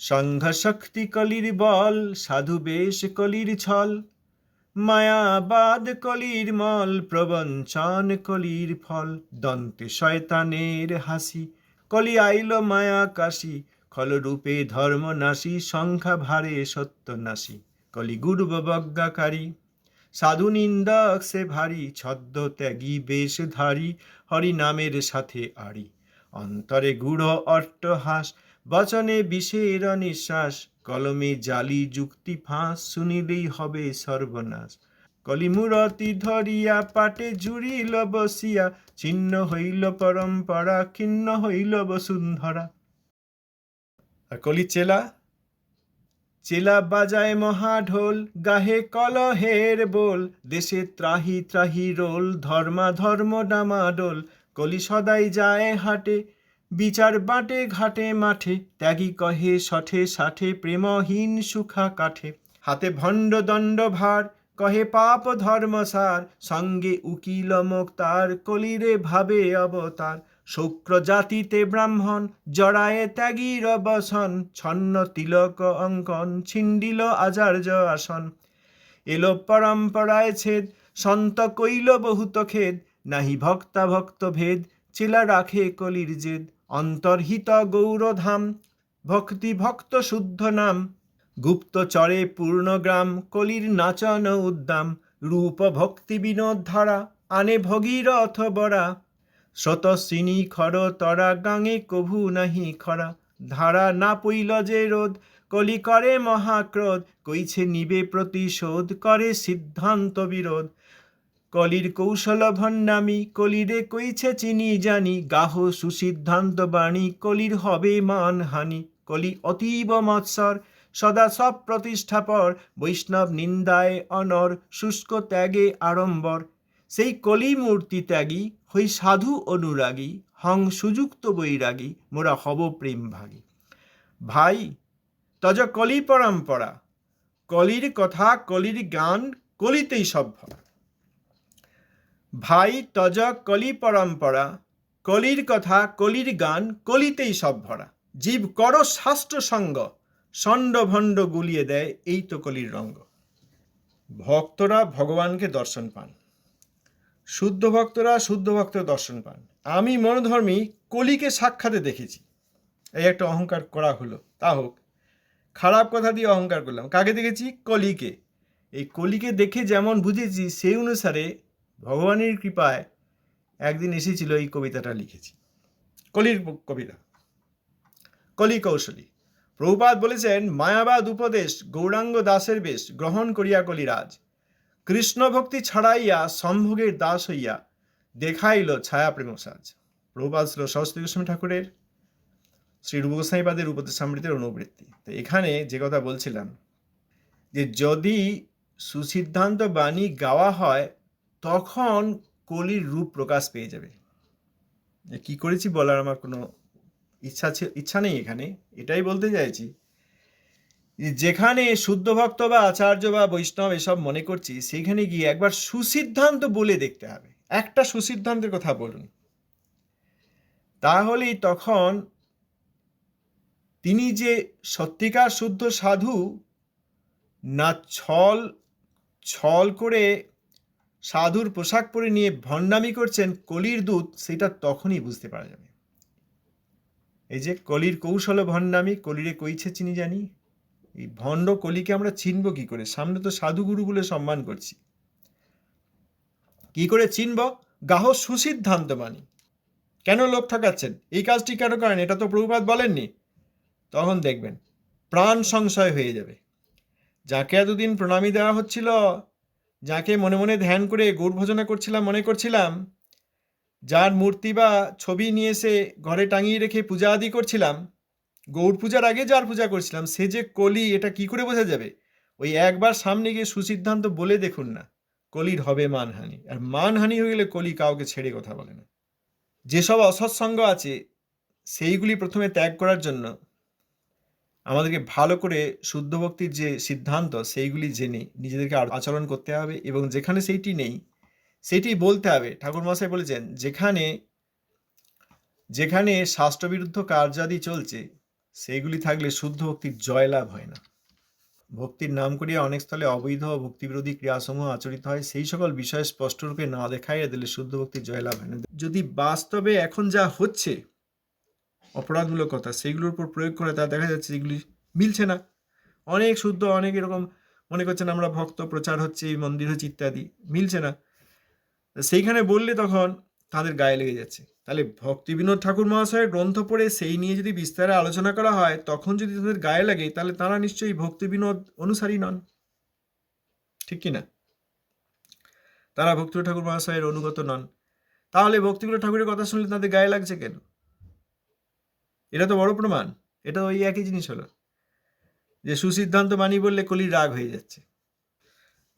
সংঘ শক্তি কলির বল সাধু বেশ কলির ছল, মায়াবাদ কলির মল, প্রবঞ্চন কলির ফল। দন্তে শয়তানের হাসি, কলি আইল মায়া কাশি, খলরূপে ধর্ম নাশি সংখ্যা ভারে সত্য নাশি কলি গুরব বজ্ঞাকারী সাধু নিন্দক সে ভারী ছদ্ম ত্যাগী বেশ ধারী হরি নামের সাথে আড়ি। অন্তরে গূঢ় অট্টহাস বচনে বিষের নিঃশ্বাস, কলমে জালি যুক্তি ফাঁস, শুনিলেই হবে সর্বনাশ। কলিমূরতি ধরিয়া পাটে জুড়িল বসিয়া, ছিন্ন হইল পরম্পরা খিন্ন হইল বসুন্ধরা। আর কলি চেলা? চেলা বাজায় মহাঢোল, গাহে কলহের বোল, দেশে ত্রাহি ত্রাহি রোল ধর্মা ধর্ম ডামাডোল কলি সদাই যায় হাটে বিচার বাটে ঘাটে মাঠে, ত্যাগী কহে সঠে ষাঠে প্রেমহীন সুখা কাঠে। হাতে ভণ্ড দণ্ড ভার, কহে পাপ ধর্ম সার, সঙ্গে উকিল মুক্তার কলিরে ভাবে অবতার। শুক্র জাতিতে ব্রাহ্মণ, জড়ায়ে ত্যাগীর বসন, ছন্ন তিলক অঙ্কন ছিন্ডিল আচার্য আসন এলো পরম্পরায় ছেদ, সন্ত কইল বহুত খেদ, নাহি ভক্তা ভক্ত ভেদ, চেলা রাখে কলির জেদ। অন্তর্হিত গৌরধাম ভক্তি ভক্ত শুদ্ধ নাম গুপ্ত চরে পূর্ণগ্রাম, কলির নাচন উদ্দাম, রূপ ভক্তি বিনোদ ধারা, আনে ভগীরথ বরা। স্রোতস্বিনী খর তরা, গাঙে কভু নাহি খরা। ধারা না পইল যে রোধ, কলি করে মহাক্রোধ। কইছে নিবে প্রতিশোধ, করে সিদ্ধান্ত বিরোধ। কলির কৌশল ভণ্ডামি, কলিরে কইছে চিনি জানি, গাহ সুসিদ্ধান্ত বাণী, কলির হবে মানহানি কলি অতীব মৎসর, সদা সব প্রতিষ্ঠাপর, বৈষ্ণব নিন্দায় অনর, শুষ্ক ত্যাগে আড়ম্বর। সেই কলি মূর্তি ত্যাগী, হই সাধু অনুরাগী, হং সুযুক্ত বৈরাগী, মোরা হব প্রেম ভাগী। ভাই, তজ কলি পরম্পরা, কলির কথা, কলির গান কলিতেই সব ভরা ভাই তজ কলি পরম্পরা, কলির কথা কলির গান, কলিতেই সব ভরা। জীব কর শাস্ত্র সঙ্গ, ষণ্ড ভণ্ড গুলিয়ে দেয় এই তো কলির রঙ্গ। ভক্তরা ভগবানকে দর্শন পান। শুদ্ধ ভক্তরা শুদ্ধ ভক্ত দর্শন পান। আমি মনোধর্মী কলিকে সাক্ষাতে দেখেছি। এই একটা অহংকার করা হলো। তা হোক, খারাপ কথা দিয়ে অহংকার করলাম। কাকে দেখেছি? কলিকে। এই কলিকে দেখে যেমন বুঝেছি, সেই অনুসারে ভগবানের কৃপায় একদিন এসেছিল এই কবিতাটা লিখেছি। কলির কবিতা। কলি কৌশলী। প্রভুপাদ বলেছেন, মায়াবাদ উপদেশ, গৌরাঙ্গ দাসের বেশ, গ্রহণ করিয়া কলিরাজ। কৃষ্ণ ভক্তি ছাড়াইয়া সম্ভোগের দাস হইয়া দেখাইল ছায়া প্রেম সাজ প্রভুপাদ ছিল সরস্বতী গোস্বামী ঠাকুরের শ্রী রূপ গোস্বামীপাদের উপদেশামৃতের অনুবৃত্তি। তো এখানে যে কথা বলছিলাম যে যদি সুসিদ্ধান্ত বাণী গাওয়া হয় তখন কলির রূপ প্রকাশ পেয়ে যাবে। কী করেছি বলার আমার কোনো ইচ্ছা ইচ্ছা নেই এখানে। এটাই বলতে চাইছি যেখানে শুদ্ধ ভক্ত বা আচার্য বা বৈষ্ণব এসব মনে করছি, সেখানে গিয়ে একবার সুসিদ্ধান্ত বলে দেখতে হবে। একটা সুসিদ্ধান্তের কথা বলুন। তাহলেই তখন তিনি যে সত্যিকার শুদ্ধ সাধু, না ছল ছল করে সাধুর পোশাক পরে নিয়ে ভণ্ডামি করছেন কলির দূত, সেটা তখনই বুঝতে পারা যাবে। এই যে কলির কৌশল ভণ্ডামি, কলিরে কইছে চিনি জানি? এই ভণ্ড কলিকে আমরা চিনব কি করে? সামনে তো সাধুগুরু বলে সম্মান করছি। কি করে চিনব? গাহ সুসিদ্ধান্ত মানি কেন লোক ঠকাচ্ছেন? এই কাজটি কেন করেন? এটা তো প্রভুপাত বলেননি। তখন দেখবেন, প্রাণ সংশয় হয়ে যাবে। যাকে এতদিন প্রণামী দেওয়া হচ্ছিল যাকে মনে মনে ধ্যান করে গৌর ভজনা করছিলাম, মনে করছিলাম, যার মূর্তি বা ছবি নিয়ে এসে ঘরে টাঙিয়ে রেখে পূজা আদি করছিলাম, গৌর পূজার আগে যার পূজা করছিলাম, সে যে কলি, এটা কি করে বোঝা যাবে? ওই একবার সামনে গিয়ে সুসিদ্ধান্ত বলে দেখুন না, কলির হবে মানহানি। আর মানহানি হয়ে গেলে কলি কাউকে ছেড়ে কথা বলে না। যেসব অসৎসঙ্গ আছে, সেইগুলি প্রথমে ত্যাগ করার জন্য আমাদেরকে ভালো করে শুদ্ধ ভক্তির যে সিদ্ধান্ত, সেইগুলি জেনে নিজেদেরকে আচরণ করতে হবে এবং যেখানে সেইটি নেই সেটি বলতে হবে। ঠাকুর মশাই বলেছেন, যেখানে যেখানে শাস্ত্রবিরুদ্ধ কার্যাদি চলছে, সেইগুলি থাকলে শুদ্ধ ভক্তির জয়লাভ হয় না। ভক্তির নাম করিয়া অনেক স্থলে অবৈধ ভক্তিবিরোধী ক্রিয়াসমূহ আচরিত হয়। সেই সকল বিষয় স্পষ্টরূপে না দেখাইয়া দিলে শুদ্ধ ভক্তির জয়লাভ হয় না। যদি বাস্তবে এখন যা হচ্ছে অপরাধমূলক কথা সেইগুলোর উপর প্রয়োগ করে তা দেখা যাচ্ছে যেগুলি মিলছে না। অনেক শুদ্ধ, অনেক এরকম মনে করছেন আমরা ভক্ত, প্রচার হচ্ছে, এই মন্দির হচ্ছে ইত্যাদি, মিলছে না। সেইখানে বললে তখন তাদের গায়ে লেগে যাচ্ছে। তাহলে ভক্তি বিনোদ ঠাকুর মহাশয়ের গ্রন্থ পড়ে সেই নিয়ে যদি বিস্তারে আলোচনা করা হয়, তখন যদি তাদের গায়ে লাগে, তাহলে তারা নিশ্চয়ই ভক্তি বিনোদ অনুসারী নন। ঠিক কি না তারা ভক্তি ঠাকুর মহাশয়ের অনুগত নন। তাহলে ভক্তিগুলো ঠাকুরের কথা শুনলে তাদের গায়ে লাগছে কেন? এটা তো বড় প্রমাণ। এটা ওই একই জিনিস হলো। যে সুসিদ্ধান্ত মানি বললে কলির রাগ হয়ে যাচ্ছে।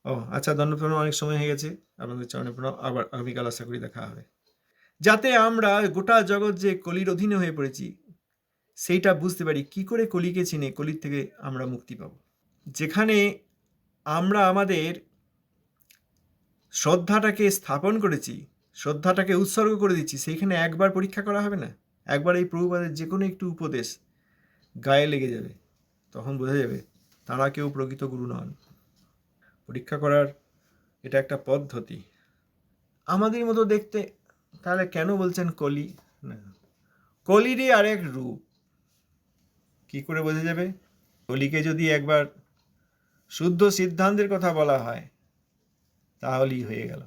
ও আচ্ছা দণ্ডপ্রণাম অনেক সময় হয়ে গেছে। আপনাদের চরণে প্রণাম। আবার আগামীকাল আশা করি দেখা হবে। যাতে আমরা গোটা জগৎ যে কলির অধীনে হয়ে পড়েছি, সেইটা বুঝতে পারি কি করে কলিকে চিনে কলির থেকে আমরা মুক্তি পাব। যেখানে আমরা আমাদের শ্রদ্ধাটাকে স্থাপন করেছি, শ্রদ্ধাটাকে উৎসর্গ করে দিচ্ছি, সেইখানে একবার পরীক্ষা করা হবে না? একবার এই প্রভুপাদের যে কোনো একটু উপদেশ গায়ে লেগে যাবে, তখন বোঝা যাবে তারা কেউ প্রকৃত গুরু নন। পরীক্ষা করার এটা একটা পদ্ধতি। আমাদের মতো দেখতে তাহলে কেন বলছেন কলি? না, কলিরই আরেক রূপ। কি করে বোঝা যাবে? কলিকে যদি একবার শুদ্ধ সিদ্ধান্তের কথা বলা হয়, তাহলেই হয়ে গেল।